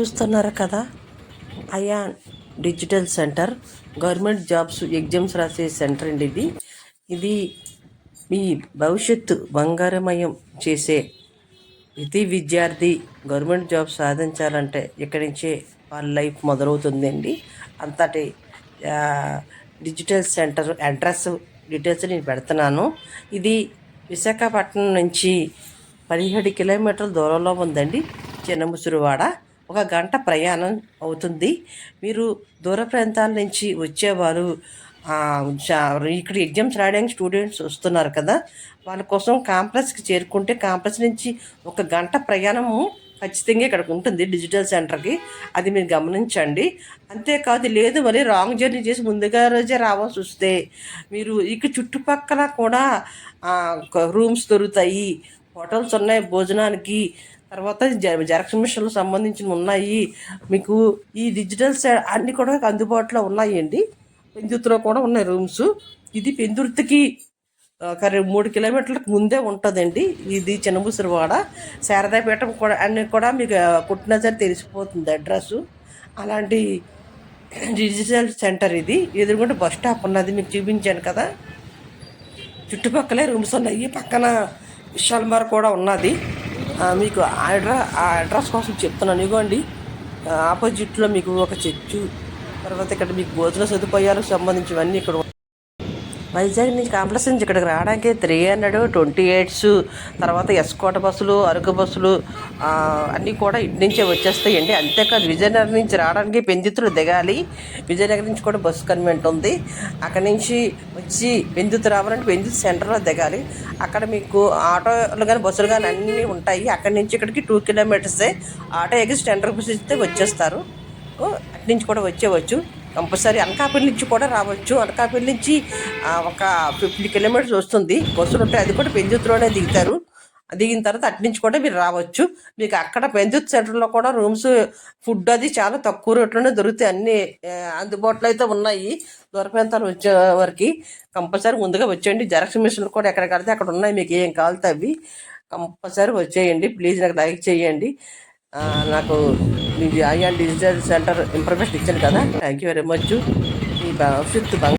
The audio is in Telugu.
చూస్తున్నారు కదా? Ayan digital center. Government jobs exams రాసే సెంటర్ అండి ఇది. ఇది మీ భవిష్యత్తు బంగారమయం చేసే ప్రతి విద్యార్థి గవర్నమెంట్ జాబ్ సాధించాలంటే ఇక్కడి నుంచే వాళ్ళ లైఫ్ మొదలవుతుందండి. అంతటి డిజిటల్ సెంటర్ అడ్రస్ డీటెయిల్స్ నేను పెడుతున్నాను. ఇది విశాఖపట్నం నుంచి పదిహేడు కిలోమీటర్ల దూరంలో ఉందండి. చిన్నముసురువాడ. ఒక గంట ప్రయాణం అవుతుంది. మీరు దూర ప్రాంతాల నుంచి వచ్చేవారు. ఇక్కడ ఎగ్జామ్స్ రాయడానికి స్టూడెంట్స్ వస్తున్నారు కదా. వాళ్ళ కోసం కాంప్లెక్స్కి చేరుకుంటే కాంప్లెక్స్ నుంచి ఒక గంట ప్రయాణము ఖచ్చితంగా ఇక్కడికి ఉంటుంది డిజిటల్ సెంటర్కి. అది మీరు గమనించండి. అంతేకాదు లేదు మరి రాంగ్ జర్నీ చేసి ముందుగా రోజే రావాల్సి వస్తే మీరు ఇక చుట్టుపక్కల కూడా రూమ్స్ దొరుకుతాయి. హోటల్స్ ఉన్నాయి భోజనానికి. తర్వాత జ- జెరాక్స్ మిషన్లు సంబంధించిన ఉన్నాయి. మీకు ఈ డిజిటల్ సె- అన్నీ కూడా అందుబాటులో ఉన్నాయండి. పెందుర్తిలో కూడా ఉన్నాయి రూమ్స్. ఇది పెందుర్తికి మూడు కిలోమీటర్లకు ముందే ఉంటుందండి. ఇది చిన్నబుసరివాడ. శారదాపీఠం కూడా అన్ని కూడా మీకు కుట్టినా సరే తెలిసిపోతుంది అడ్రస్. అలాంటి డిజిటల్ సెంటర్ ఇది. ఎదురుగుంటే బస్ స్టాప్ ఉన్నది. మీకు చూపించాను కదా. చుట్టుపక్కలే రూమ్స్ ఉన్నాయి. పక్కన విశాల్మార్ కూడా ఉన్నది. మీకు ఆ అడ్రస్ ఆ అడ్రస్ కోసం చెప్తున్నాను. ఇవ్వండి ఆపోజిట్లో మీకు ఒక చర్చు తర్వాత ఇక్కడ మీకు భోజన సదుపాయాలకు సంబంధించివన్నీ ఇక్కడ వైజాగ్ నుంచి కాంప్లెక్స్ నుంచి ఇక్కడికి రావడానికి త్రీ హండ్రెడ్ ట్వంటీ ఎయిట్స్ తర్వాత ఎస్కోట బస్సులు అరకు బస్సులు అన్నీ కూడా ఇటు నుంచే వచ్చేస్తాయండి. అంతేకాదు విజయనగరం నుంచి రావడానికి పెందితులు దిగాలి. విజయనగరం నుంచి కూడా బస్సు కన్వెంట్ ఉంది. అక్కడి నుంచి వచ్చి పెందితు రావాలంటే పెందితు సెంటర్లో దిగాలి. అక్కడ మీకు ఆటోలు కానీ బస్సులు కానీ అన్నీ ఉంటాయి. అక్కడి నుంచి ఇక్కడికి టూ కిలోమీటర్సే ఆటో ఎగిసి టెండర్ బస్సు ఇస్తే వచ్చేస్తారు. అటు నుంచి కూడా వచ్చేవచ్చు. కంపల్సరీ అనకాపల్లి నుంచి కూడా రావచ్చు. అనకాపల్లి నుంచి ఒక ఫిఫ్టీ కిలోమీటర్స్ వస్తుంది. బస్సులు ఉంటాయి. అది కూడా పెందుతులోనే దిగుతారు. దిగిన తర్వాత అటు నుంచి కూడా మీరు రావచ్చు. మీకు అక్కడ పెంజుత్ సెంటర్లో కూడా రూమ్స్ ఫుడ్ అది చాలా తక్కువ రేట్లోనే దొరుకుతాయి. అన్ని అందుబాటులో అయితే ఉన్నాయి. దూర ప్రాంతాలు వచ్చే వరకు కంపల్సరీ ముందుగా వచ్చేయండి. జెరాక్స్ మిషన్లు కూడా ఎక్కడ కడితే అక్కడ ఉన్నాయి. మీకు ఏం కావాలి అవి కంపల్సరీ వచ్చేయండి. ప్లీజ్ నాకు లైక్ చేయండి. నాకు మీ ఐఎన్ డిజిటల్ సెంటర్ ఇన్ఫర్మేషన్ ఇచ్చాను కదా. థ్యాంక్ యూ వెరీ మచ్ మీ భవిష్యత్తు